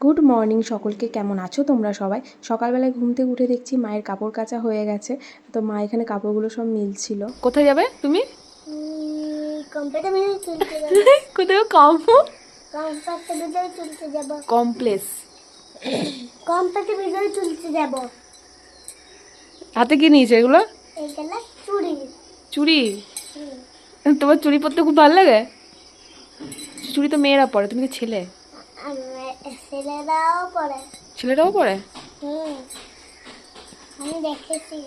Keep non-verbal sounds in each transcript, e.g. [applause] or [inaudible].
Good morning সকলকে কেমন আছো তোমরা সবাই? সকালবেলায় ঘুম থেকে উঠে দেখছি মায়ের কাপড় কাচা হয়ে গেছে। তো মা এখানে কাপড়গুলো সব মিলছিল। কোথায় যাবে তুমি? [laughs] কোথায় কম। কম্পিউটার ভিতরে চলতে যাব। কমপ্লেক্স কম্পিউটার ভিতরে চলতে যাব। হাতে কি নিয়েছে এগুলো? চুরি চুড়ি। তোমার চুড়ি পরতে খুব ভালো লাগে? চুড়ি তো মেয়েরা পরে তুমি কি ছেলে? ছেলেরাও পরে ছেলেরাও হুম আমি দেখেছি।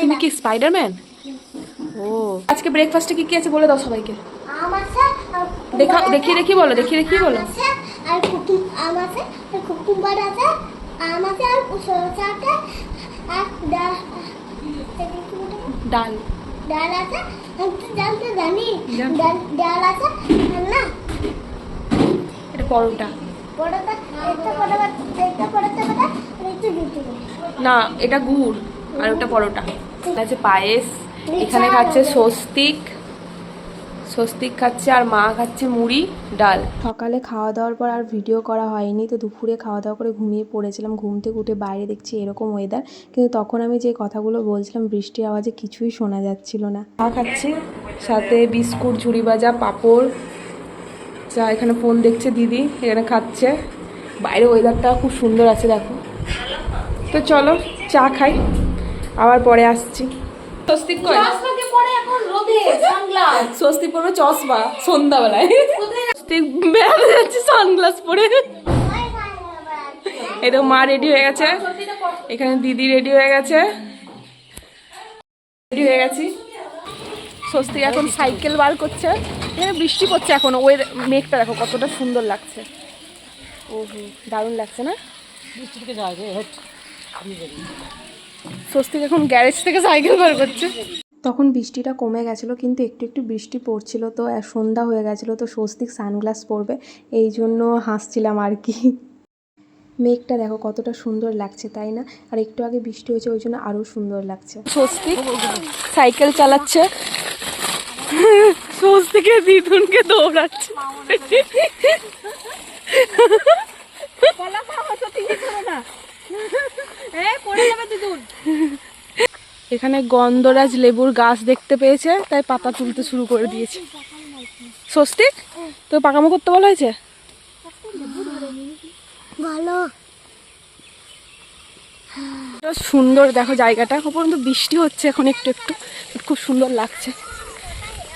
তুমি কি স্পাইডারম্যান ও। আজকে ব্রেকফাস্টে কি কি আছে বলে দাও সবাইকে। আম আছে দেখা দেখিয়ে আছে, বলো দেখিয়ে দেখিয়ে বলো। আর কুকুম আম আছে আর কুকুম্বার আছে আম আছে আর সরষে আছে আর ডাল? ডাল। ডাল আছে? আমি তো ডাল তো জানি। ডাল আছে? না। এটা পরোটা। পরোটা একটা পরোটা একটা পরোটা কথা একটু রুটি না এটা গুড় আর ওটা পরোটা। আছে পায়েস। এখানে খাচ্ছে স্বস্তিক। স্বস্তিক খাচ্ছে আর মা খাচ্ছে মুড়ি ডাল। সকালে খাওয়া দাওয়ার পর আর ভিডিও করা হয়নি তো দুপুরে খাওয়া দাওয়া করে ঘুমিয়ে পড়েছিলাম। ঘুম থেকে উঠে বাইরে দেখছি এরকম ওয়েদার কিন্তু তখন আমি যে কথাগুলো বলছিলাম বৃষ্টির আওয়াজে কিছুই শোনা যাচ্ছিল না। চা খাচ্ছি সাথে বিস্কুট ঝুড়ি ভাজা পাঁপড় চা এখানে ফোন দেখছে দিদি এখানে খাচ্ছে। বাইরে ওয়েদারটা খুব সুন্দর আছে দেখো। তো চলো চা খাই আবার পরে আসছি। স্বস্তিক কই? স্বস্তিক পরবে চশমা সন্ধ্যাবেলায়। বেড়াতে যাচ্ছে সানগ্লাস পরে। এই তো মা রেডি হয়ে গেছে। এখানে দিদি রেডি হয়ে গেছে। রেডি হয়ে গেছি। স্বস্তিক এখন সাইকেল বার করছে। এখানে বৃষ্টি পড়ছে এখন। ওই মেঘটা দেখো কতটা সুন্দর লাগছে। ও দারুণ লাগছে না? স্বস্তিক এখন গ্যারেজ থেকে সাইকেল বার করছে। তখন বৃষ্টিটা কমে গেছিল কিন্তু একটু একটু বৃষ্টি পড়ছিল তো আর সন্ধ্যা হয়ে গেছিল তো স্বস্তিক সানগ্লাস পরবে এই জন্য হাসছিলাম আর কি। মেঘটা দেখো কতটা সুন্দর লাগছে তাই না? আর একটু আগে বৃষ্টি হয়েছে ওই জন্য আরও সুন্দর লাগছে। স্বস্তিক সাইকেল চালাচ্ছে। স্বস্তিকে দিদুনকে দৌড়াচ্ছে। এখানে গন্ধরাজ লেবুর গাছ দেখতে পেয়েছে তাই পাতা তুলতে শুরু করে দিয়েছে। স্বস্তিক তো পাকামো করতে বলা হয়েছে? ভালো। সুন্দর দেখো জায়গাটা। উপরন্ত বৃষ্টি হচ্ছে এখন একটু একটু খুব সুন্দর লাগছে।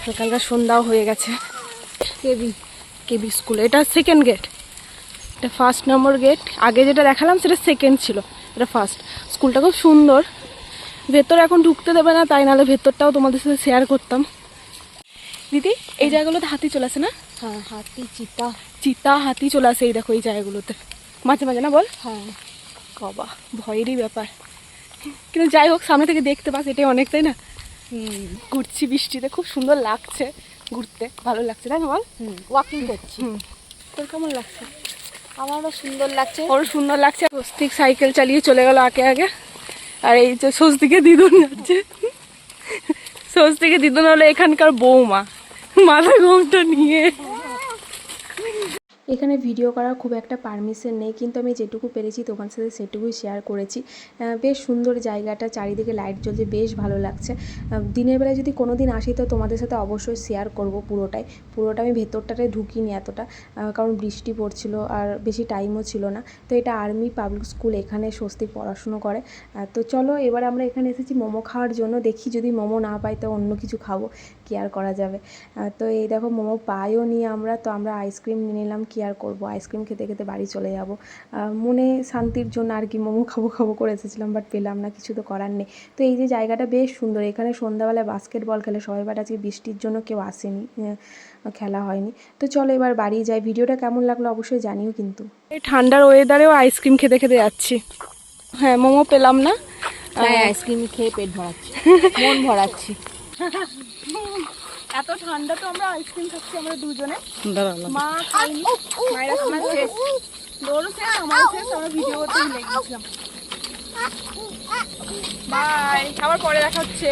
হালকা হালকা সন্ধ্যাও হয়ে গেছে। কেবি কেবি স্কুল এটা সেকেন্ড গেট এটা ফার্স্ট নম্বর গেট আগে যেটা দেখালাম সেটা সেকেন্ড ছিল এটা ফার্স্ট স্কুলটা খুব সুন্দর। ভেতর এখন ঢুকতে দেবে না তাই নাহলে ভেতরটাও তোমাদের সাথে শেয়ার করতাম। দিদি এই জায়গাগুলোতে হাতি চলে আসে না? হ্যাঁ হাতি চিতা। চিতা হাতি চলে আসে এই দেখো এই জায়গাগুলোতে। মাঝে মাঝে না বল? হ্যাঁ। বাবা ভয়েরই ব্যাপার। কিন্তু যাই হোক সামনে থেকে দেখতে পাস এটাই অনেক তাই না? ঘুরছি বৃষ্টিতে খুব সুন্দর লাগছে ঘুরতে ভালো লাগছে তাই না বল? ওয়াকিং করছি। তোর কেমন লাগছে? আমারও সুন্দর লাগছে। ওর সুন্দর লাগছে। স্বস্তিক সাইকেল চালিয়ে চলে গেল আগে আগে। আর এই যে স্বস্তিকে দিদুন যাচ্ছে। স্বস্তিকে দিদুন হলো এখানকার বৌমা। মাথা ঘুমটা নিয়ে। এখানে ভিডিও করার খুব একটা পারমিশন নেই, কিন্তু আমি যেটুকু পেরেছি তোমার সাথে সেটুকুই শেয়ার করেছি। বেশ সুন্দর জায়গাটা, চারিদিকে লাইট জ্বলছে, বেশ ভালো লাগছে। দিনের বেলায় যদি কোনো দিন আসি, তো তোমাদের সাথে অবশ্যই শেয়ার করব পুরোটাই। পুরোটা আমি ভেতরটাতে ঢুকিনি এতটা কারণ বৃষ্টি পড়ছিল আর বেশি টাইমও ছিল না। তো এটা আর্মি পাবলিক স্কুল এখানে স্বস্তি পড়াশুনো করে। তো চলো, এবার আমরা এখানে এসেছি মোমো খাওয়ার জন্য। দেখি যদি মোমো না পাই, তো অন্য কিছু খাব। কি আর করা যাবে? তো এই দেখো, মোমো পাইও নিয়ে আমরা, তো আমরা আইসক্রিম নিয়ে নিলাম। কি আর করব আইসক্রিম খেতে খেতে বাড়ি চলে যাব। মনে শান্তির জন্য আর কি মোমো খাব খাব করে এসেছিলাম বাট পেলাম না কিছু তো করার নেই। তো এই যে জায়গাটা বেশ সুন্দর এখানে সন্ধ্যাবেলায় বাস্কেটবল খেলে সবাই বাট আজকে বৃষ্টির জন্য কেউ আসেনি খেলা হয়নি। তো চলো এবার বাড়ি যাই ভিডিওটা কেমন লাগল অবশ্যই জানিও কিন্তু। এই ঠান্ডার ওয়েদারেও আইসক্রিম খেতে খেতে যাচ্ছি। হ্যাঁ মোমো পেলাম না। আইসক্রিম খেয়ে পেট ভরাচ্ছি মন ভরাচ্ছি। [laughs] এত ঠান্ডা তো আমরা আইসক্রিম খাচ্ছি আমরা দুজনে। মা খাইনি। মায়েরা আমার শেষ আমরা ভিডিও করতে ভুলে গেছিলাম। বাই আবার পরে দেখা হচ্ছে